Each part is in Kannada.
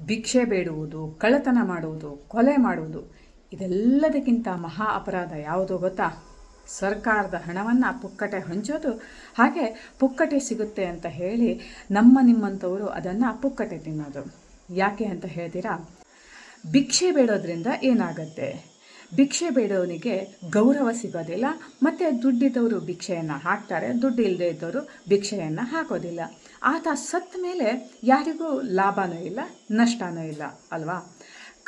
ಭಿಕ್ಷೆ ಬೇಡುವುದು, ಕಳ್ಳತನ ಮಾಡುವುದು, ಕೊಲೆ ಮಾಡುವುದು, ಇದೆಲ್ಲದಕ್ಕಿಂತ ಮಹಾ ಅಪರಾಧ ಯಾವುದು ಗೊತ್ತಾ? ಸರ್ಕಾರದ ಹಣವನ್ನು ಪುಕ್ಕಟೆ ಹಂಚೋದು. ಹಾಗೆ ಪುಕ್ಕಟೆ ಸಿಗುತ್ತೆ ಅಂತ ಹೇಳಿ ನಮ್ಮ ನಿಮ್ಮಂಥವರು ಅದನ್ನು ಪುಕ್ಕಟೆ ತಿನ್ನೋದು. ಯಾಕೆ ಅಂತ ಹೇಳ್ತೀರಾ? ಭಿಕ್ಷೆ ಬೇಡೋದ್ರಿಂದ ಏನಾಗುತ್ತೆ? ಭಿಕ್ಷೆ ಬೇಡೋನಿಗೆ ಗೌರವ ಸಿಗೋದಿಲ್ಲ, ಮತ್ತು ದುಡ್ಡಿದ್ದವರು ಭಿಕ್ಷೆಯನ್ನು ಹಾಕ್ತಾರೆ ದುಡ್ಡು ಇಲ್ಲದೆ ಇದ್ದವರು ಭಿಕ್ಷೆಯನ್ನು ಹಾಕೋದಿಲ್ಲ. ಆತ ಸತ್ತ ಮೇಲೆ ಯಾರಿಗೂ ಲಾಭನೂ ಇಲ್ಲ, ನಷ್ಟನೂ ಇಲ್ಲ, ಅಲ್ವಾ?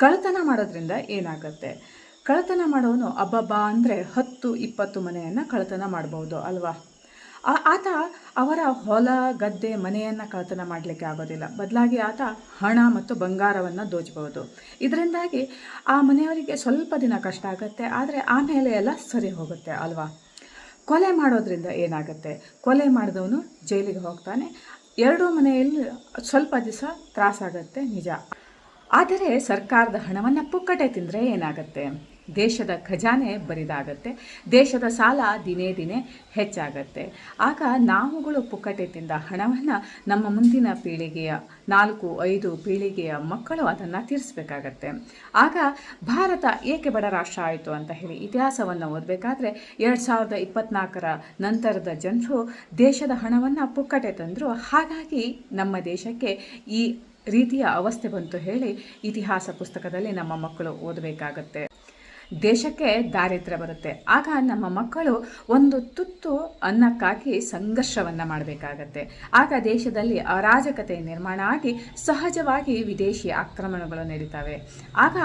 ಕಳ್ಳತನ ಮಾಡೋದ್ರಿಂದ ಏನಾಗುತ್ತೆ? ಕಳ್ಳತನ ಮಾಡೋನು ಅಬ್ಬಬ್ಬ ಅಂದರೆ ಹತ್ತು, ಇಪ್ಪತ್ತು ಮನೆಯನ್ನು ಕಳ್ಳತನ ಮಾಡ್ಬೋದು, ಅಲ್ವಾ? ಆತ ಅವರ ಹೊಲ, ಗದ್ದೆ, ಮನೆಯನ್ನು ಕಳ್ಳತನ ಮಾಡಲಿಕ್ಕೆ ಆಗೋದಿಲ್ಲ. ಬದಲಾಗಿ ಆತ ಹಣ ಮತ್ತು ಬಂಗಾರವನ್ನು ದೋಚಬಹುದು ಇದರಿಂದಾಗಿ ಆ ಮನೆಯವರಿಗೆ ಸ್ವಲ್ಪ ದಿನ ಕಷ್ಟ ಆಗುತ್ತೆ, ಆದರೆ ಆಮೇಲೆ ಎಲ್ಲ ಸರಿ ಹೋಗುತ್ತೆ ಅಲ್ವಾ? ಕೊಲೆ ಮಾಡೋದ್ರಿಂದ ಏನಾಗುತ್ತೆ? ಕೊಲೆ ಮಾಡಿದವನು ಜೈಲಿಗೆ ಹೋಗ್ತಾನೆ. ಎರಡೂ ಮನೆಯಲ್ಲಿ ಸ್ವಲ್ಪ ದಿವಸ ತ್ರಾಸಾಗತ್ತೆ, ನಿಜ. ಆದರೆ ಸರ್ಕಾರದ ಹಣವನ್ನು ಪುಕ್ಕಟೆ ತಿಂದರೆ ಏನಾಗುತ್ತೆ? ದೇಶದ ಖಜಾನೆ ಬರಿದಾಗತ್ತೆ. ದೇಶದ ಸಾಲ ದಿನೇ ದಿನೇ ಹೆಚ್ಚಾಗತ್ತೆ. ಆಗ ನಾವುಗಳು ಪುಕ್ಕಟೆ ತಿಂದ ಹಣವನ್ನು ನಮ್ಮ ಮುಂದಿನ ಪೀಳಿಗೆಯ, ನಾಲ್ಕು ಐದು ಪೀಳಿಗೆಯ ಮಕ್ಕಳು ಅದನ್ನು ತೀರಿಸಬೇಕಾಗತ್ತೆ. ಆಗ ಭಾರತ ಏಕೆ ಬಡ ರಾಷ್ಟ್ರ ಆಯಿತು ಅಂತ ಹೇಳಿ ಇತಿಹಾಸವನ್ನು ಓದಬೇಕಾದ್ರೆ ಎರಡು ಸಾವಿರದ ಇಪ್ಪತ್ನಾಲ್ಕರ ನಂತರದ ಜನರು ದೇಶದ ಹಣವನ್ನು ಪುಕ್ಕಟೆ ತಂದರು. ಹಾಗಾಗಿ ನಮ್ಮ ದೇಶಕ್ಕೆ ಈ ರೀತಿಯ ಅವಸ್ಥೆ ಬಂತು ಹೇಳಿ ಇತಿಹಾಸ ಪುಸ್ತಕದಲ್ಲಿ ನಮ್ಮ ಮಕ್ಕಳು ಓದಬೇಕಾಗತ್ತೆ. ದೇಶಕ್ಕೆ ದಾರಿದ್ರ್ಯ ಬರುತ್ತೆ. ಆಗ ನಮ್ಮ ಮಕ್ಕಳು ಒಂದು ತುತ್ತು ಅನ್ನಕ್ಕಾಗಿ ಸಂಘರ್ಷವನ್ನು ಮಾಡಬೇಕಾಗತ್ತೆ. ಆಗ ದೇಶದಲ್ಲಿ ಅರಾಜಕತೆ ನಿರ್ಮಾಣ ಆಗಿ ಸಹಜವಾಗಿ ವಿದೇಶಿ ಆಕ್ರಮಣಗಳು ನಡೀತವೆ. ಆಗ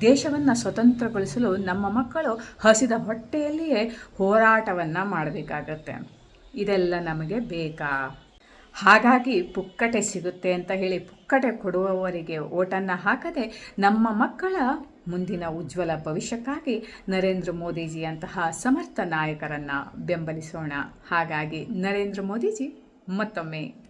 ದೇಶವನ್ನು ಸ್ವತಂತ್ರಗೊಳಿಸಲು ನಮ್ಮ ಮಕ್ಕಳು ಹಸಿದ ಹೊಟ್ಟೆಯಲ್ಲಿಯೇ ಹೋರಾಟವನ್ನು ಮಾಡಬೇಕಾಗತ್ತೆ. ಇದೆಲ್ಲ ನಮಗೆ ಬೇಕಾ? ಹಾಗಾಗಿ ಪುಕ್ಕಟೆ ಸಿಗುತ್ತೆ ಅಂತ ಹೇಳಿ ಪುಕ್ಕಟೆ ಕೊಡುವವರಿಗೆ ಓಟನ್ನು ಹಾಕದೆ ನಮ್ಮ ಮಕ್ಕಳ ಮುಂದಿನ ಉಜ್ವಲ ಭವಿಷ್ಯಕ್ಕಾಗಿ ನರೇಂದ್ರ ಮೋದಿಜಿಯಂತಹ ಸಮರ್ಥ ನಾಯಕರನ್ನು ಬೆಂಬಲಿಸೋಣ. ಹಾಗಾಗಿ ನರೇಂದ್ರ ಮೋದಿಜಿ ಮತ್ತೊಮ್ಮೆ